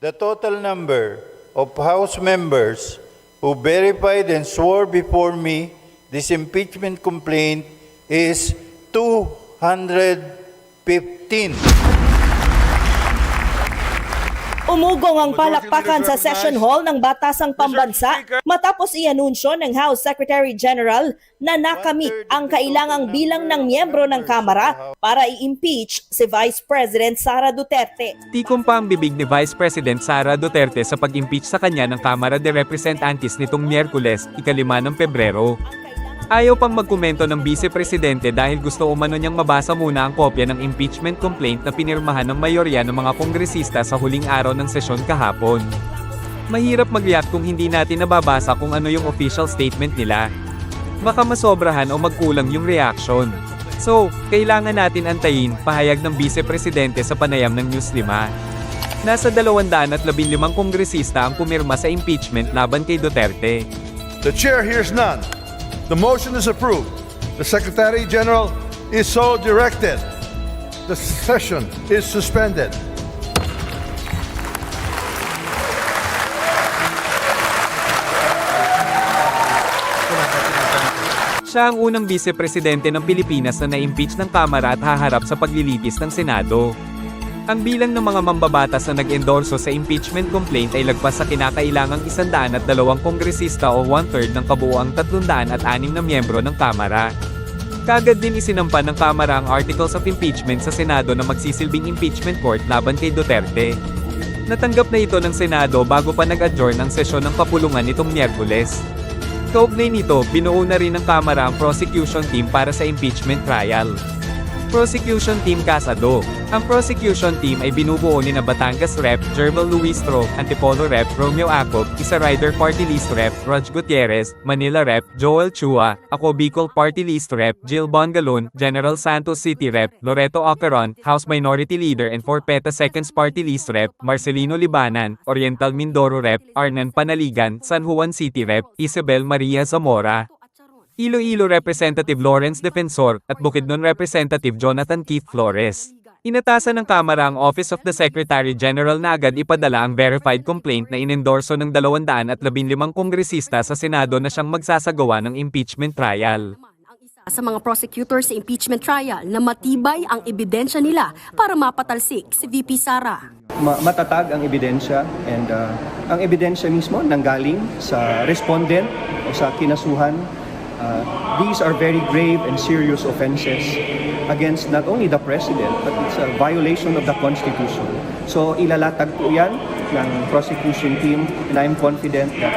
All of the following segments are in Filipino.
The total number of House members who verified and swore before me this impeachment complaint is 215. Umugong ang palakpakan sa session hall ng Batasang Pambansa matapos ianunsyo ng House Secretary General na nakamit ang kailangang bilang ng miyembro ng Kamara para i-impeach si Vice President Sara Duterte. Tikom pa ang bibig ni Vice President Sara Duterte sa pag-impeach sa kanya ng Kamara de Representantes nitong Miyerkules, ikalima ng Pebrero. Ayaw pang magkomento ng Vice Presidente dahil gusto umano niyang mabasa muna ang kopya ng impeachment complaint na pinirmahan ng mayorya ng mga kongresista sa huling araw ng sesyon kahapon. Mahirap mag-react kung hindi natin nababasa kung ano yung official statement nila. Baka masobrahan o magkulang yung reaction. So, kailangan natin antayin pahayag ng Vice Presidente sa panayam ng News 5. Nasa 215 kongresista ang pumirma sa impeachment laban kay Duterte. The chair hears none. The motion is approved. The Secretary General is so directed. The session is suspended. Siya ang unang Vice Presidente ng Pilipinas na na-impeach ng Kamara at haharap sa paglilitis ng Senado. Ang bilang ng mga mambabatas na nag-endorso sa impeachment complaint ay lagpas sa kinakailangang 102 kongresista o one-third ng kabuoang 306 na miyembro ng Kamara. Kagad din isinampa ng Kamara ang Articles of Impeachment sa Senado na magsisilbing impeachment court laban kay Duterte. Natanggap na ito ng Senado bago pa nag-adjourn ang sesyon ng kapulungan nitong Miyerkules. Kaugnay nito, binuo na rin ng Kamara ang prosecution team para sa impeachment trial. Prosecution Team Casado. Ang prosecution team ay binubuo ni na Batangas Rep. Jermel Luistro, Antipolo Rep. Romeo Acob, Isa Rider Party List Rep. Raj Gutierrez, Manila Rep. Joel Chua, Ako Bicol Party List Rep. Jill Bongalon, General Santos City Rep. Loreto Ocaron, House Minority Leader and 4 Peta Seconds Party List Rep. Marcelino Libanan, Oriental Mindoro Rep. Arnan Panaligan, San Juan City Rep. Isabel Maria Zamora. Iloilo Representative Lawrence Defensor at Bukidnon Representative Jonathan Keith Flores. Inatasan ng Kamara ang Office of the Secretary General na agad ipadala ang verified complaint na inendorso ng 215 kongresista sa Senado na siyang magsasagawa ng impeachment trial. sa mga prosecutors sa impeachment trial na matibay ang ebidensya nila para mapatalsik si VP Sara. ma- matatag ang ebidensya and uh, ang ebidensya mismo nanggaling sa respondent o sa kinasuhan. Uh, these are very grave and serious offenses against not only the President but it's a violation of the Constitution. So ilalatag po yan ng prosecution team and I'm confident that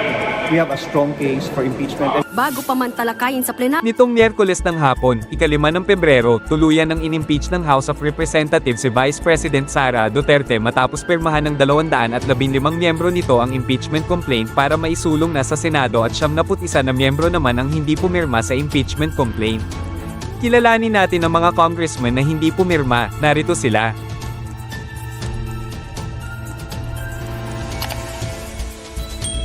we have a strong case for impeachment. Bago pa man talakayin sa plenar Nitong Miyerkules ng hapon, ikalima ng Pebrero, tuluyan ng inimpeach ng House of Representatives si Vice President Sara Duterte matapos pirmahan ng 215 miyembro nito ang impeachment complaint para maisulong na sa Senado at 71 na miyembro naman ang hindi pumirma sa impeachment complaint. Kilalanin natin ang mga congressman na hindi pumirma, narito sila.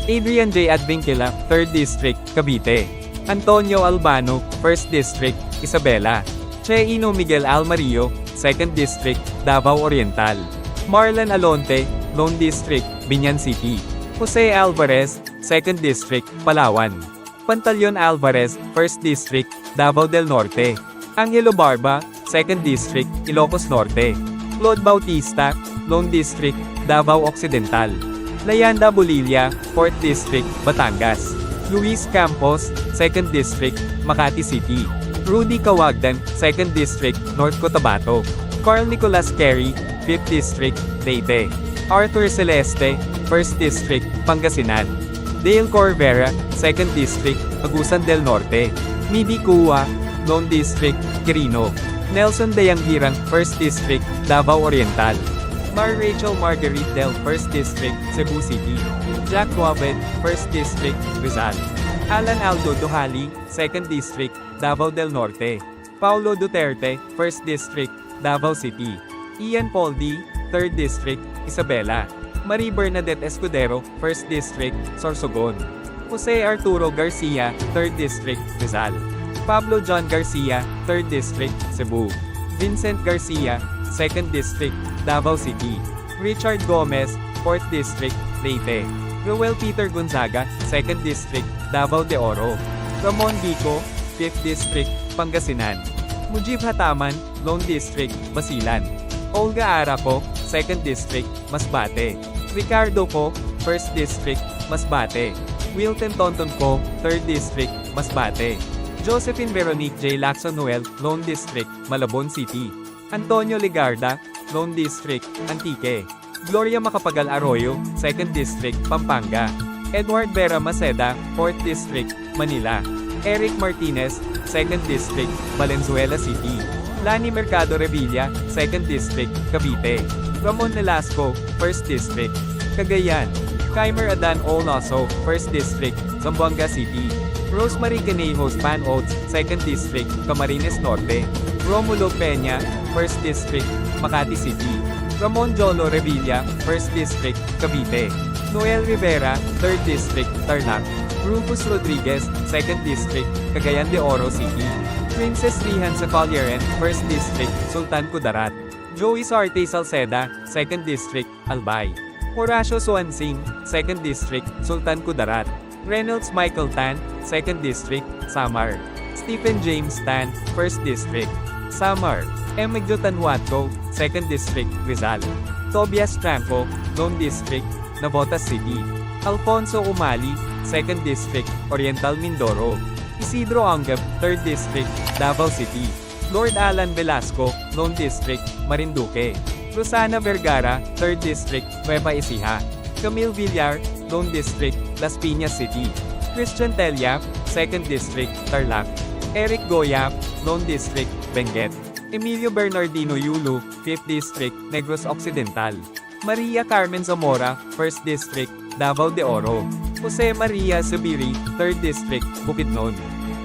Adrian J. Advincula, 3rd District, Cavite. Antonio Albano, 1st District, Isabela. Cheino Miguel Almario, 2nd District, Davao Oriental. Marlon Alonte, Lone District, Binyan City. Jose Alvarez, 2nd District, Palawan. Pantaleon Alvarez, 1st District, Davao del Norte. Angelo Barba, 2nd District, Ilocos Norte. Claude Bautista, Lone District, Davao Occidental. Layanda Bolivia, 4th District, Batangas. Luis Campos, 2nd District, Makati City. Rudy Kawagdan, 2nd District, North Cotabato. Carl Nicolas Carey, 5th District, Leyte. Arthur Celeste, 1st District, Pangasinan. Dale Corvera, 2nd District, Agusan del Norte. Midi Kua, Lone District, Quirino. Nelson Dayanghirang, 1st District, Davao Oriental. Mar Rachel Marguerite Del, 1st District, Cebu City. Jack Guabed, 1st District, Rizal. Alan Aldo Duhali, 2nd District, Davao del Norte. Paulo Duterte, 1st District, Davao City. Ian Poldi, 3rd District, Isabela. Marie Bernadette Escudero, 1st District, Sorsogon. Jose Arturo Garcia, 3rd District, Rizal. Pablo John Garcia, 3rd District, Cebu. Vincent Garcia, 2nd District, Davao City. Richard Gomez, 4th District, Leyte. Roel Peter Gonzaga, 2nd District, Davao de Oro. Ramon Bico, 5th District, Pangasinan. Mujib Hataman, Lone District, Basilan. Olga Araco, 2nd District, Masbate. Ricardo Co, 1st District, Masbate. Wilton Tonton Co, 3rd District, Masbate. Josephine Veronique J. Lacson Noel, Lone District, Malabon City. Antonio Ligarda, Lone District, Antique. Gloria Macapagal Arroyo, 2nd District, Pampanga. Edward Vera Maceda, 4th District, Manila. Eric Martinez, 2nd District, Valenzuela City. Lani Mercado Revilla, 2nd District, Cavite. Ramon Velasco, 1st District, Cagayan. Kaimer Adan Olaso, 1st District, Zamboanga City. Rosemary Canejos Pan Oats, 2nd District, Camarines Norte. Romulo Peña, 1st District, Makati City. Ramon Jolo Revilla, 1st District, Cavite. Noel Rivera, 3rd District, Tarlac. Rufus Rodriguez, 2nd District, Cagayan de Oro City. Princess Rihan Sacolieren, 1st District, Sultan Kudarat. Joey Sarte Salceda, 2nd District, Albay. Horacio Suansing, 2nd District, Sultan Kudarat. Reynolds Michael Tan, 2nd District, Samar. Stephen James Tan, 1st District, Samar. Emigdio Tanhuatco, 2nd District, Rizal. Tobias Tranco, Lone District, Navotas City. Alfonso Umali, 2nd District, Oriental Mindoro. Isidro Angab, 3rd District, Davao City. Lord Alan Velasco, Lone District, Marinduque. Rosana Vergara, 3rd District, Nueva Ecija. Camille Villar, Lone District, Las Piñas City. Christian Telyap, 2nd District, Tarlac. Eric Goyap, Lone District, Benguet. Emilio Bernardino Yulu, 5th District, Negros Occidental. Maria Carmen Zamora, 1st District, Davao de Oro. Jose Maria Zubiri, 3rd District, Bukidnon.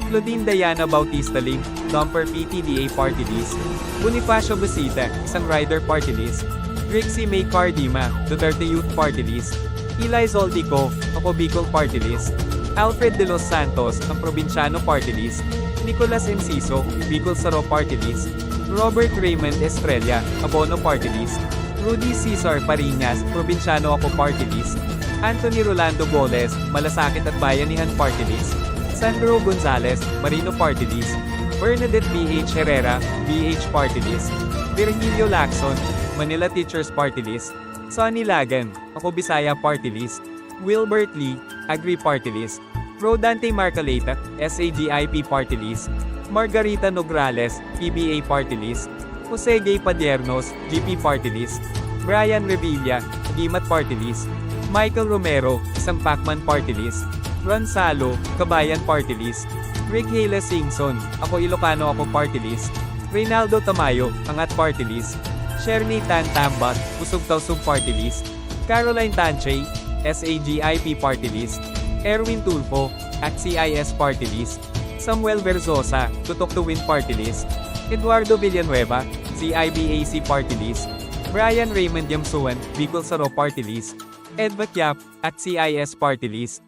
Claudine Diana Bautista Lim, Dumper PTDA Party List. Bonifacio Busita, isang Rider Party List. Rixie May Cardima, Duterte Youth Party List. Eli Zoldico, ako Party List. Alfred De Los Santos, ang Probinsyano Party List. Nicolas Enciso, Bicol Saro Party List. Robert Raymond Estrella, Abono Party List. Rudy Cesar Parinas, Probinsyano ako Party List. Anthony Rolando Goles, Malasakit at Bayanihan Party List. Sandro Gonzales, Marino Party List. Bernadette B.H. Herrera, BH Party List. Virgilio Lacson, Manila Teachers Party List. Sonny Lagan, Ako Bisaya Party List. Wilbert Lee, Agri Party List. Rodante Marcaleta, SAGIP Party List. Margarita Nograles, PBA Party List. Jose Gay Padiernos, GP Party List. Brian Revilla, Gimat Party List. Michael Romero, isang Pacman Party List. Ron Salo, Kabayan Party List. Rick Hale Singson, Ako Ilocano Ako Party List. Reynaldo Tamayo, Angat Party List. Sherny Tan Tambat, Usog Tausog Party List. Caroline Tanche, SAGIP Party List. Erwin Tulfo, at CIS Party List. Samuel Verzosa, Tutok to Win Party List. Eduardo Villanueva, CIBAC Party List. Brian Raymond Yamsuan, Bicol Saro Party List. Ed Batyap, at CIS Party List.